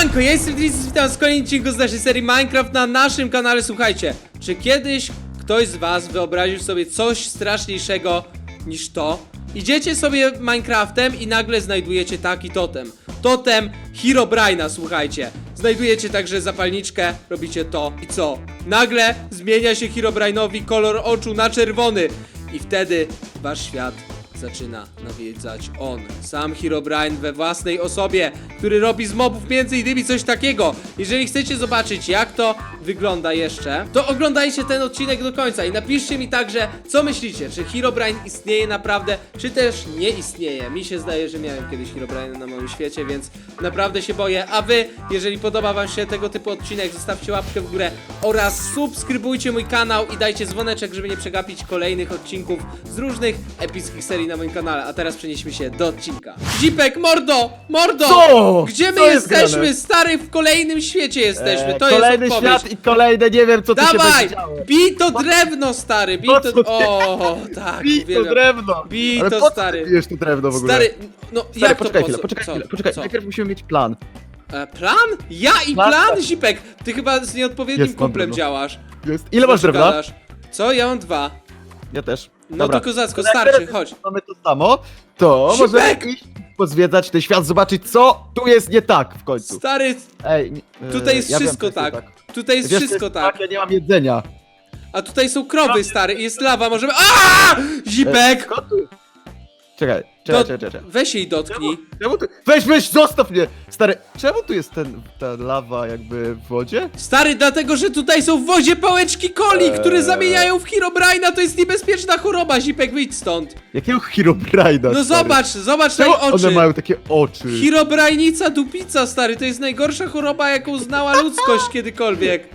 Siemanko, ja jestem Tris, witam w kolejnym odcinku z naszej serii Minecraft na naszym kanale. Słuchajcie, czy kiedyś ktoś z was wyobraził sobie coś straszniejszego niż to? Idziecie sobie Minecraftem i nagle znajdujecie taki totem. Totem Herobrine'a, słuchajcie. Znajdujecie także zapalniczkę, robicie to i co? Nagle zmienia się Herobrine'owi kolor oczu na czerwony i wtedy wasz świat zaczyna nawiedzać on. Sam Herobrine we własnej osobie, który robi z mobów między innymi coś takiego. Jeżeli chcecie zobaczyć jak to wygląda jeszcze, to oglądajcie ten odcinek do końca i napiszcie mi także, co myślicie, czy Herobrine istnieje naprawdę, czy też nie istnieje. Mi się zdaje, że miałem kiedyś Herobrine na moim świecie, więc naprawdę się boję. A wy, jeżeli podoba wam się tego typu odcinek, zostawcie łapkę w górę oraz subskrybujcie mój kanał i dajcie dzwoneczek, żeby nie przegapić kolejnych odcinków z różnych epickich serii na moim kanale. A teraz przenieśmy się do odcinka. Zipek, mordo! Mordo! Co? Gdzie my Co jest jesteśmy? grane? Stary, w kolejnym świecie jesteśmy. Eee, to kolejny jest odpowiedź. świat i kolejne nie wiem co tu się Dawaj! będzie działo. Bij to drewno, stary! Bij Po to... co ty- O, tak, Bij to uwielbiam. drewno! Bij Ale to, po co stary. ty bijesz to drewno w ogóle? Stary, no Stary, jak to poczekaj po chwilę, co? poczekaj co? chwilę, poczekaj. Co? Najpierw musimy mieć plan. E, plan? Ja i Plan? plan, Zipek! Ty chyba z nieodpowiednim Jest, mam kumplem drewno. działasz. Jest. Ile masz Co drewna? gadasz? Co? Ja mam dwa. Ja też. No Dobra. to kozacko, jak starczy, chodź. Mamy to samo, to Zipek! możemy iść pozwiedzać ten świat, zobaczyć co tu jest nie tak w końcu. Stary, Ej, nie- e, tutaj jest ja wiem, wszystko co tak. nie Tutaj jest Wiesz, co wszystko jest tak. Ja nie mam jedzenia. A tutaj są krowy, stary, i jest lawa, możemy... Aaaa! E, Zipek! skąd tu- Czekaj, Do... czekaj, czekaj, czekaj. Weź jej dotknij. Czemu tu... Weź, weź, zostaw mnie! Stary, czemu tu jest ten, ta lawa jakby w wodzie? Stary, dlatego, że tutaj są w wozie pałeczki coli, Eee. które zamieniają w Herobrine'a, to jest niebezpieczna choroba, Zipek, wyjdź stąd. Jakiego Herobrine'a, No stary? zobacz, zobacz na Czemu jej oczy. one mają takie oczy? Herobrajnica dupica, stary, to jest najgorsza choroba, jaką znała ludzkość kiedykolwiek.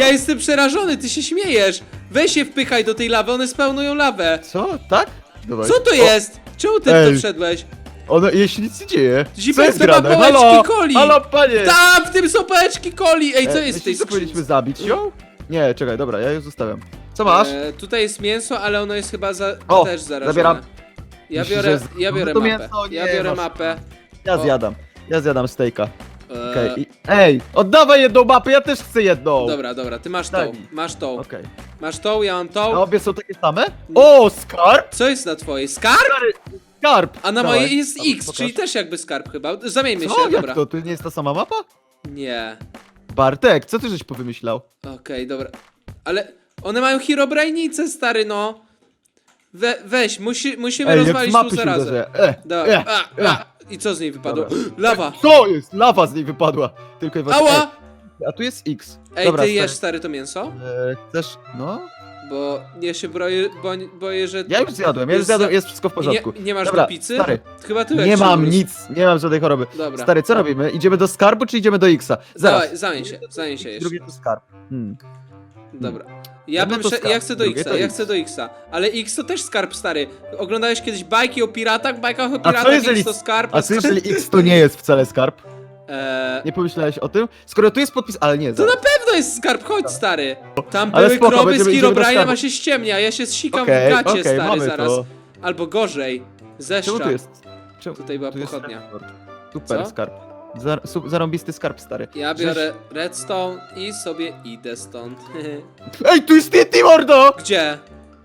Ja jestem przerażony, ty się śmiejesz. Weź się wpychaj do tej lawy, one spełnują lawę. Co? Tak? Dawaj. Co to jest? Czemu ty w to Ej. wszedłeś? One, jeśli nic nie dzieje. Zipek, to ma grane? pałeczki Halo? coli. Halo, panie! Tam, w tym są pałeczki coli! Ej, co E, jest w tej że skrzynce? powinniśmy zabić ją? Nie, czekaj, dobra, ja ją zostawiam. Co masz? E, tutaj jest mięso, ale ono jest chyba za, O, też zarażone. zabieram. Ja Myślisz, biorę, że jest- ja no biorę to mapę. mięso Ja nie biorę masz. mapę. Ja o. zjadam. Ja zjadam steaka. E, Okej. i- Ej, oddawaj jedną mapę, ja też chcę jedną! Dobra, dobra, ty masz Daj tą, mi. masz tą. Okej. Masz tą, ja mam A tą. obie są takie same? O, skarb! Co jest na twojej? Skarb? Skarb! A na mojej jest Dobra, X, pokaż. czyli też jakby skarb chyba. Zamieńmy Co? się, Jak dobra. to? To nie jest ta sama mapa? Nie. Bartek, co ty żeś powymyślał? Okej, dobra. Ale one mają herobrajnicę, stary, no. We, weź, musi, musimy Ej, jak z rozwalić mapy tą się uderzę. E, Dobra. e, A, e. a. I co z niej wypadło? Dobra. Lawa! Co jest? Lawa z niej wypadła. Tylko i wyłącznie. Ała! Ej, A tu jest X. Ej, Dobra, ty stary. jesz, stary, to mięso? E, chcesz? No? Bo ja się boję, bo, boję że... Ja już zjadłem, ja już Jest zjadłem, jest wszystko w porządku. Nie, nie masz Dobra, do pizzy? stary, Chyba Nie mam nic, nie mam żadnej choroby. Dobra. Stary, co robimy? Idziemy do skarbu, czy idziemy do Xa? Zaraz. Dawaj, zamień się, zamień się jeszcze. Drugie to skarb. Hmm. Dobra. Ja bym to prze... skarb, ja chcę do drugie Xa, to ja X. chcę do Xa. Ale X to też skarb stary. Oglądałeś kiedyś bajki o piratach? Bajkach o piratach jeżeli- X to skarb. A co jeżeli X to nie jest wcale skarb? Eee, Nie pomyślałeś o tym? Skoro tu jest podpis, ale nie, to zaraz. na pewno jest skarb, chodź stary. Tam Ale były spoko, krowy z będziemy- idziemy do Herobrine'em, skarbu. a się ściemnia. Ja się zsikam Okej, w gacie, okej, stary, mamy zaraz. to. Albo gorzej. Zeszcza. Czemu tu jest? Czemu? Tutaj była tu jest pochodnia. redstone. Super Co? skarb. Zar zarąbisty skarb, stary. Ja biorę redstone i sobie idę stąd. Ej, tu jest TNT, mordo! Gdzie?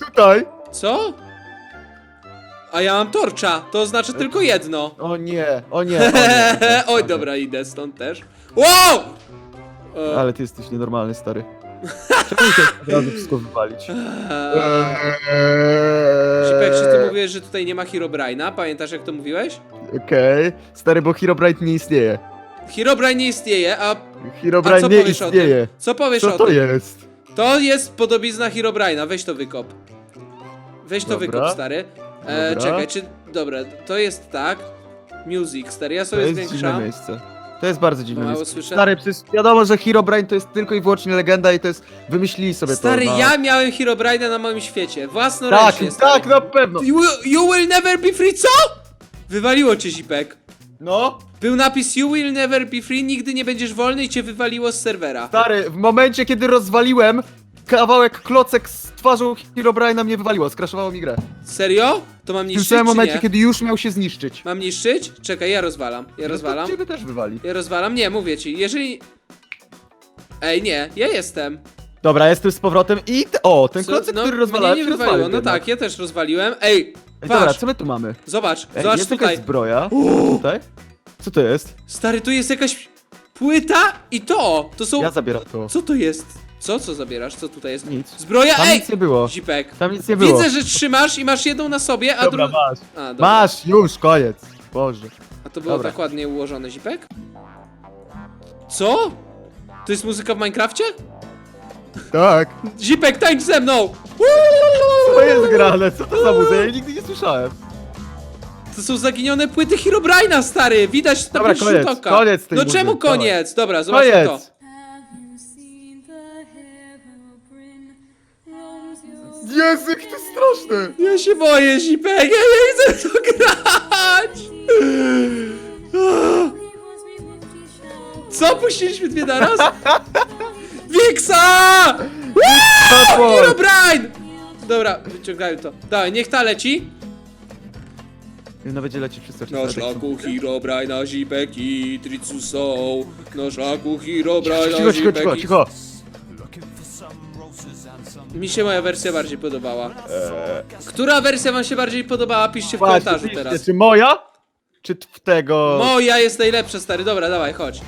Tutaj! Co? A ja mam torcza, to znaczy tylko jedno. O nie, o nie, o nie. Oj, dobra, idę stąd też. Wow! E, Ale ty jesteś nienormalny, stary. Czemu się od razu wszystko wywalić? eee, Zipek, czy ty mówiłeś, że tutaj nie ma Herobrine'a? Pamiętasz jak to mówiłeś? Okej. Stary, bo Herobrine nie istnieje. Herobrine nie istnieje, a, a Herobrine co nie powiesz o istnieje. tym? Co powiesz Co o to tym? jest? To jest podobizna Herobrine'a, weź to wykop. Weź to Dobra. wykop, stary. E, Dobra. czekaj, czy... Dobra, to jest tak. Music, stary, ja To sobie jest dziwne zwiększam. miejsce. To jest bardzo dziwne Mało miejsce. słyszę. Stary, przecież wiadomo, że Herobrine to jest tylko i wyłącznie legenda i to jest... Wymyślili sobie Stary, to. no. ja miałem Herobrine'a na moim świecie, własnoręcznie, Tak, stary. tak, na pewno. You, you will never be free, co? Wywaliło cię, Zipek. No. Był napis You will never be free, nigdy nie będziesz wolny i cię wywaliło z serwera. Stary, w momencie, kiedy rozwaliłem kawałek klocek z twarzą Herobrine'a mnie wywaliło, skraszowało mi grę. Serio? To mam W tym niszczyć, samym czy momencie, nie? kiedy już miał się zniszczyć. Mam niszczyć? Czekaj, ja rozwalam. Ja rozwalam. To ciebie też wywali. Ja rozwalam? Nie, mówię ci. Jeżeli... Ej, nie, ja jestem. Dobra, jestem z powrotem i... T- o, ten Co- klocek, no, który rozwalałem, mnie nie się wywaliło. rozwalił No jednak. tak, ja też rozwaliłem. Ej, Ej, dobra, co my tu mamy? zobacz, Ej, zobacz jest tutaj. jakaś zbroja. Tutaj? Co to jest? Stary, tu jest jakaś płyta i to. To są... Ja zabieram to. Co to jest? Co, co zabierasz? Co tutaj jest? Nic. Zbroja, Tam ej! nic nie było. Zipek. Tam nic nie było. Widzę, że trzymasz i masz jedną na sobie, a Dobra, drugą... masz. A, dobra. Masz, już, koniec. Boże. A to było Dobra. tak ładnie ułożone, Zipek? Co? To jest muzyka w Minecrafcie? Tak. Zipek, tańcz ze mną! Co jest grane? Co to za muzyka? Ja nigdy nie słyszałem. To są zaginione płyty Herobrine'a, stary! Widać na Dobra, pierwszy koniec, rzut oka. koniec tej No muzyki, czemu dawaj. koniec? Dobra, zobaczmy to. Koniec. Jak to jest straszne. Ja się boję, Zipek, ja nie chcę w to grać! Co? Puściliśmy dwie naraz? Wiksa! Herobrine! Dobra, wyciągają to. Dawaj, niech ta leci. No będzie lecieć przez Na szlaku Herobrine'a Zipek i Tricu są. Na szlaku Cicho, Herobrine'a cicho, cicho, cicho, i... cicho. Mi się moja wersja bardziej podobała. Która wersja wam się bardziej podobała? Piszcie w Patrz, komentarzu teraz. Czy moja? Czy t- tego... Moja jest najlepsza, stary. Dobra, dawaj, chodź.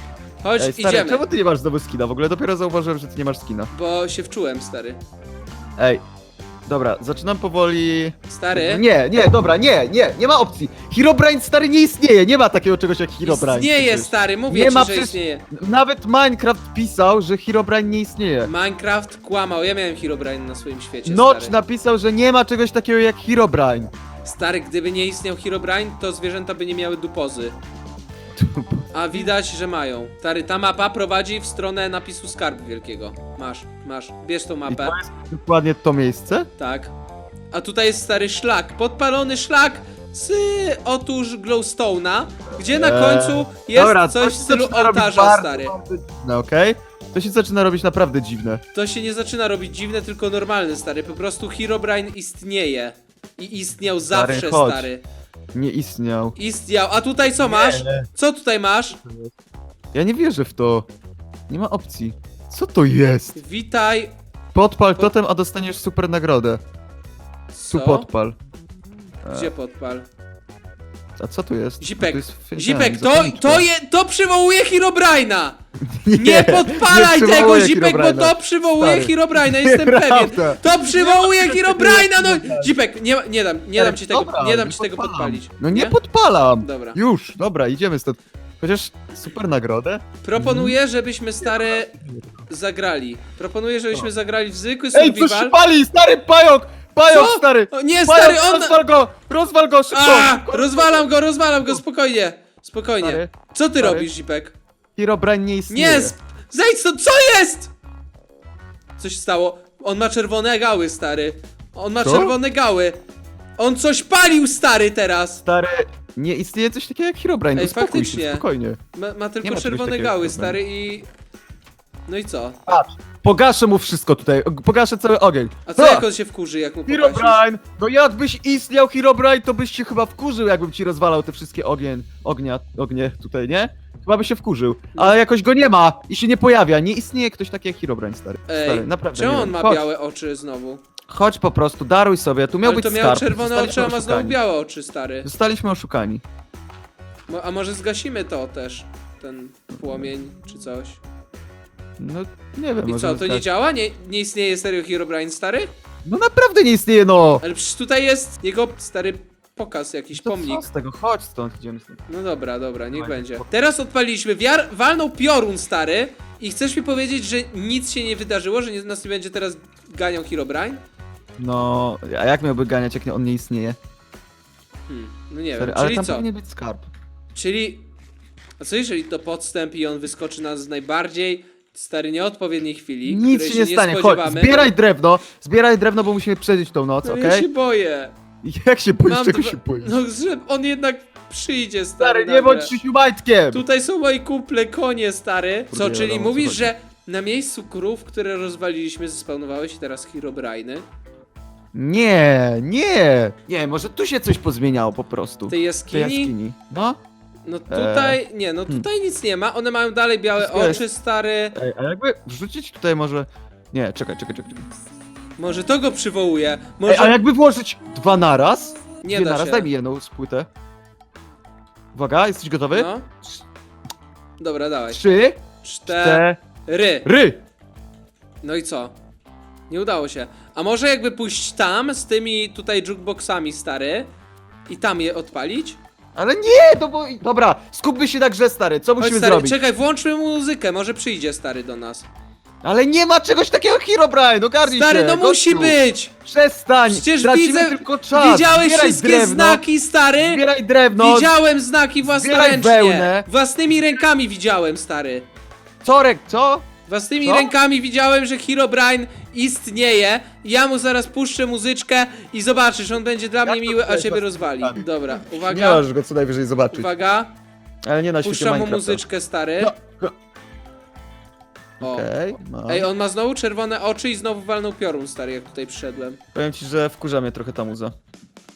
Chodź, Ej, stary, idziemy. czemu ty nie masz znowu skina? W ogóle dopiero zauważyłem, że ty nie masz skina. Bo się wczułem, stary. Ej, dobra, zaczynam powoli... Stary? Nie, nie, dobra, nie, nie, nie ma opcji. Herobrine stary nie istnieje, nie ma takiego czegoś jak Herobrine. Istnieje, przecież. stary, mówię Nie ci, ma że przecież- istnieje. Nawet Minecraft pisał, że Herobrine nie istnieje. Minecraft kłamał, ja miałem Herobrine na swoim świecie, Notch stary. napisał, że nie ma czegoś takiego jak Herobrine. Stary, gdyby nie istniał Herobrine, to zwierzęta by nie miały dupozy. A widać, że mają. Stary, ta mapa prowadzi w stronę napisu skarbu wielkiego. Masz, masz. Bierz tą I mapę. to jest dokładnie to miejsce? Tak. A tutaj jest stary szlak. Podpalony szlak z otóż glowstone'a, gdzie na Eee, końcu jest Dobra, coś w się stylu zaczyna robić ołtarza, bardzo, stary. dziwne, okej? To się zaczyna robić naprawdę dziwne. To się nie zaczyna robić dziwne, tylko normalne, stary. Po prostu Herobrine istnieje. I istniał Stary, zawsze, chodź. stary. Nie istniał. Istniał. A tutaj co masz? Co tutaj masz? Ja nie wierzę w to. Nie ma opcji. Co to jest? Witaj. Podpal totem, a dostaniesz super nagrodę. Tu Co? podpal. Gdzie podpal? A co tu jest? Zipek, Tu jest Zipek, to, to, je, to przywołuje Herobrine'a! Nie podpalaj nie tego, Zipek, bo to przywołuje Stary. Herobrine'a, jestem pewien. Nieprawda. To przywołuje Herobrine'a, no! Zipek, nie, nie dam, nie dam ci tego, Dobra, nie dam ci tego podpalam. podpalić. No nie, podpalam! Dobra. Już, dobra, idziemy stąd. Chociaż super nagrodę. Proponuję, żebyśmy stare zagrali. Proponuję, żebyśmy zagrali w zwykły Ej, coś się survival. pali! Stary pająk! Pająk, Co? stary! O, nie, Pająk, stary, on... rozwal go! Rozwal go, szybko! A, rozwalam go, rozwalam go, spokojnie. Spokojnie. Stary, Co ty stary. robisz, Zipek? Herobrine nie istnieje. Nie, sp- zejdź stąd, co jest? Coś stało. On ma czerwone gały, stary. On ma Co? czerwone gały. On coś palił, stary, teraz. Stary, nie istnieje coś takiego jak Herobrine, Ej, uspokój faktycznie. się, spokojnie. Ma, ma tylko ma czegoś czerwone takiego gały, stary, i... No i co? Patrz, pogaszę mu wszystko tutaj, og- pogaszę cały ogień. A co Ha! jak on się wkurzy, jak mu pokażesz? Herobrine! No jakbyś istniał Herobrine, to byś się chyba wkurzył, jakbym ci rozwalał te wszystkie ogien, ognia, ognie tutaj, nie? Chyba by się wkurzył. Ale jakoś go nie ma i się nie pojawia. Nie istnieje ktoś taki jak Herobrine, stary. Ej, stary, naprawdę czemu nie on wiem. ma Chodź, białe oczy znowu? Chodź po prostu, daruj sobie, tu miał Ale być to miał skarb. czerwone Zostaliśmy oczy, a ma znowu oszukani. białe oczy, stary. Zostaliśmy oszukani. Mo- A może zgasimy to też? Ten płomień, czy coś? No, nie wiem, I może co, to nie wystarczy. działa? Nie, nie istnieje serio Herobrine, stary? No naprawdę nie istnieje, no! Ale przecież tutaj jest jego stary pokaz, jakiś To pomnik. co z tego? Chodź stąd, idziemy stąd. No dobra, dobra, niech będzie. Teraz odpaliliśmy, wiar, walnął piorun stary i chcesz mi powiedzieć, że nic się nie wydarzyło, że nie, nas nie będzie teraz ganiał Herobrine? No, a jak miałby ganiać, jak nie- on nie istnieje? Hmm, no nie Stary, wiem, ale czyli tam co? powinien być skarb. Czyli... A co jeżeli to podstęp i on wyskoczy nas z najbardziej stary nieodpowiedniej chwili, Nic której się nie stanie, chodź, spodziewamy? zbieraj drewno, zbieraj drewno, bo musimy przeżyć tą noc, No okej? Ja się boję. Jak się boisz, Mam czego dwa- się boisz? No, że on jednak przyjdzie, stary. Stary, nie nagle. bądź siusiu majtkiem! Tutaj są moi kumple konie, stary. Co, Kurde, czyli wiadomo, o co mówisz, chodzi. że na miejscu krów, które rozwaliliśmy, zespawnowały się teraz Herobriny. Nie, nie. Nie, może tu się coś pozmieniało po prostu. W tej W jaskini? tej jaskini. No. No tutaj, nie, no tutaj nic nie ma. One mają dalej białe Wszystko jest- oczy, stary. Ej, a jakby wrzucić tutaj może... Nie, czekaj, czekaj, czekaj. Może to go przywołuje. Ej, Może... a jakby włożyć dwa naraz? Nie Dwie da naraz, się. daj mi jedną z płytę. Uwaga, jesteś gotowy? No. Dobra, dawaj. Trzy, Cztery. cztery. No i co? Nie udało się. A może jakby pójść tam z tymi tutaj jukeboxami, stary, i tam je odpalić? Ale nie, to bo... Dobra, skupmy się na grze, stary, co Chodź, musimy stary, zrobić? czekaj, włączmy muzykę, może przyjdzie stary do nas. Ale nie ma czegoś takiego Herobrine, ogarnij Stary, się, no musi gościu. być! Przestań, Przecież tracimy widzę, tylko czas. widziałeś Zbieraj wszystkie drewno, znaki, stary? Zbieraj drewno, Widziałem znaki własnoręcznie. wełnę. Własnymi rękami widziałem, stary. Corek, co? Własnymi Co? rękami widziałem, że Herobrine istnieje. Ja mu zaraz puszczę muzyczkę i zobaczysz, on będzie dla mnie miły, a ciebie rozwali. Dobra, Nie uwaga, możesz go co najwyżej zobaczyć. uwaga. Ale nie na świecie Puszczam mu Minecrafta. muzyczkę, stary. No, no. O. Okej, mam. Ej, on ma znowu czerwone oczy i znowu walnął piorun, stary, jak tutaj przyszedłem. Powiem ci, że wkurza mnie trochę ta muza.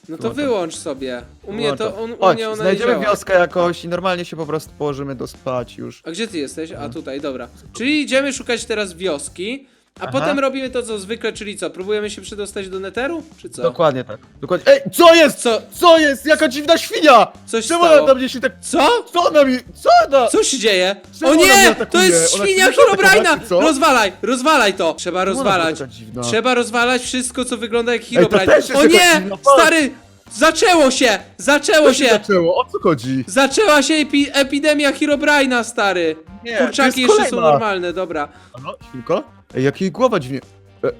No to wyłącz sobie. U mnie to, on, u Chodź, mnie ona nie znajdziemy działa. wioskę jakoś i normalnie się po prostu położymy do spać już. A gdzie ty jesteś? A tutaj, dobra. Czyli idziemy szukać teraz wioski, a Aha. potem robimy to co zwykle, czyli co? Próbujemy się przedostać do Neteru? Czy co? Dokładnie tak. Dokładnie. Ej, co jest? Co? Co jest? Jaka dziwna świnia! Coś Czemu stało? ona na mnie się tak... Co? Co ona mi... Co ona... Co się dzieje? Czemu o ona mnie nie! atakuje? To jest Ona świnia chce mnie Herobrina! atakować, co? Rozwalaj! Rozwalaj to! Trzeba Czemu ona rozwalać. była taka dziwna? Trzeba rozwalać wszystko, co wygląda jak to Herobrine. też jest O jakaś nie! dziwna fala. Stary! Zaczęło się! Zaczęło Co się się! zaczęło? O co chodzi? Zaczęła się epi epidemia Herobrina, stary! Nie, to Kurczaki jest jeszcze są kolejna. normalne, dobra. Halo, świnko? Ej, jak jej głowa dźwięk... E,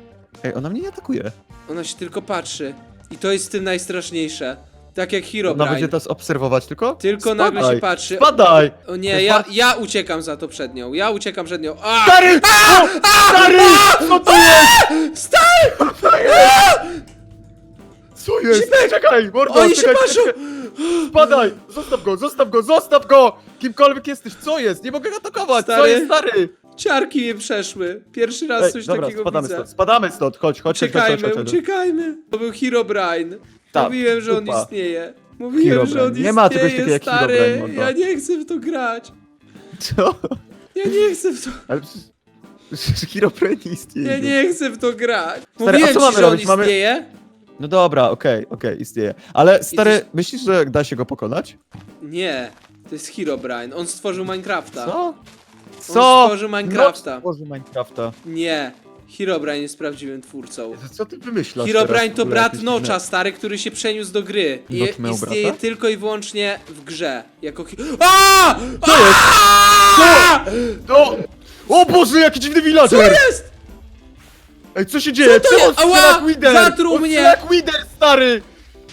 Ej, ona mnie nie atakuje. Ona się tylko patrzy. I to jest w tym najstraszniejsze. Tak jak Ona Herobrine. będzie nas obserwować tylko? Tylko Spadaj. nagle się patrzy. Spadaj! O nie, ja, ja uciekam za to przed nią. Ja uciekam przed nią. A! Stary! O, stary! Co to jest? Stary! Co jest? Czekaj, mordo, Oni się czekaj, patrzą! czekaj. Spadaj! Zostaw go, zostaw go, zostaw go! Kimkolwiek jesteś, co jest? Nie mogę go atakować, co Stary. jest, stary? Ciarki mnie przeszły. Pierwszy raz Ej, coś dobra, takiego spadamy widzę. stąd, spadamy stąd, chodź, chodź, chodź, chodź, Uciekajmy, chodź, chodź. uciekajmy. To był Herobrine. Tak, Mówiłem, że on dupa. istnieje. Mówiłem, że on Herobrine. istnieje, Nie ma czegoś takiego jak stary. Herobrine, mordo. Ja nie chcę w to grać. Co? Ja nie chcę w to... Ale przecież... Przecież Herobrine nie istnieje. Ja nie chcę w to grać. a Mówiłem co ci, mamy że on robić? Mamy- istnieje. No dobra, okej, okej, istnieje. Ale stary, Jesteś- myślisz, że da się go pokonać? Nie. To jest Herobrine. On stworzył Minecrafta. Co? On Co? stworzył Minecrafta. No, stworzył Minecrafta. Nie. Herobrine jest prawdziwym twórcą. Co ty wymyślasz Herobrine teraz? to ogóle brat jakieś Nocza, stary, który się przeniósł do gry. I Nocz miał istnieje brata? tylko i wyłącznie w grze. Jako hi- A! Co jest? A! O! O Boże, jaki dziwny Co villager! jest? Ej, co się dzieje? to Czemu on jest? Ała! strzela jak Wider? Zatruł on mnie! strzela jak Wider, stary!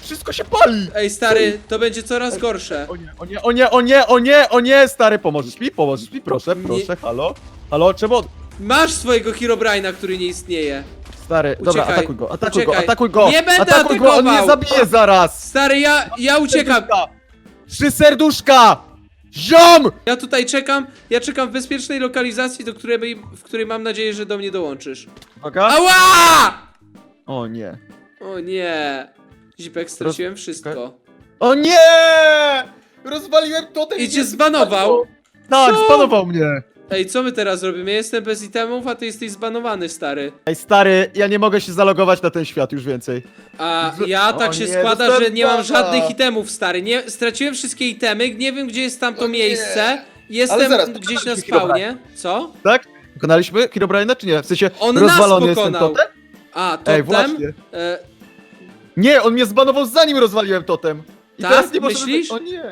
Wszystko się pali! Ej, stary, to będzie coraz gorsze. O nie, o nie, o nie, o nie, o nie, o nie, stary, pomożesz mi? Pomożesz mi? Proszę, Nie. proszę, halo? Halo, czemu? on- Masz swojego Herobrina, który nie istnieje. Stary, dobra, Uciekaj, atakuj go, atakuj go, uciekaj. atakuj go! Nie będę atakuj go, on mnie atakował! zabije zaraz! Stary, ja, ja uciekam. Serduszka! Trzy serduszka! Ziom! Ja tutaj czekam, ja czekam w bezpiecznej lokalizacji, do której, w której mam nadzieję, że do mnie dołączysz. Uwaga. Ała! O nie. O nie. Zipek, straciłem wszystko. O nie! Rozwaliłem totem I nie cię zbanował. Tak, Co? zbanował mnie! Ej, co my teraz robimy? Ja jestem bez itemów, a ty jesteś zbanowany, stary. Ej, stary, ja nie mogę się zalogować na ten świat już więcej. A Z- ja tak o się nie, składa, że nie mam żadnych itemów, stary. Nie, straciłem wszystkie itemy, nie wiem gdzie jest tamto O nie. miejsce. Jestem zaraz, gdzieś na pokonaliśmy spawnie. Co? Tak? Pokonaliśmy Herobrine'a, czy nie? W sensie, On nas rozwalony jest ten pokonał. totem? A, Ej, totem? właśnie. E, Nie, on mnie zbanował zanim rozwaliłem totem. I Tak? teraz nie możemy... Myślisz? O nie.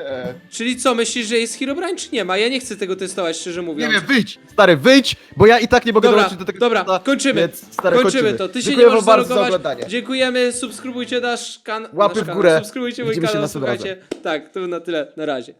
czyli co, myślisz, że jest Herobrine, czy nie ma? Ja nie chcę tego testować, szczerze Nie mówiąc. wiem, wyjdź! Stary, wyjdź, bo ja i tak nie mogę Dobra, dołączyć do tego dobra, kończymy. Więc, stary, kończymy, kończymy to. Ty się Dziękuję nie możesz wam bardzo za zalogować. oglądanie. Dziękujemy, subskrybujcie nasz, kan Łapy nasz w kanał. górę. Subskrybujcie mój Widzimy się kanał, następnym słuchajcie. Tak, to na tyle. Na razie.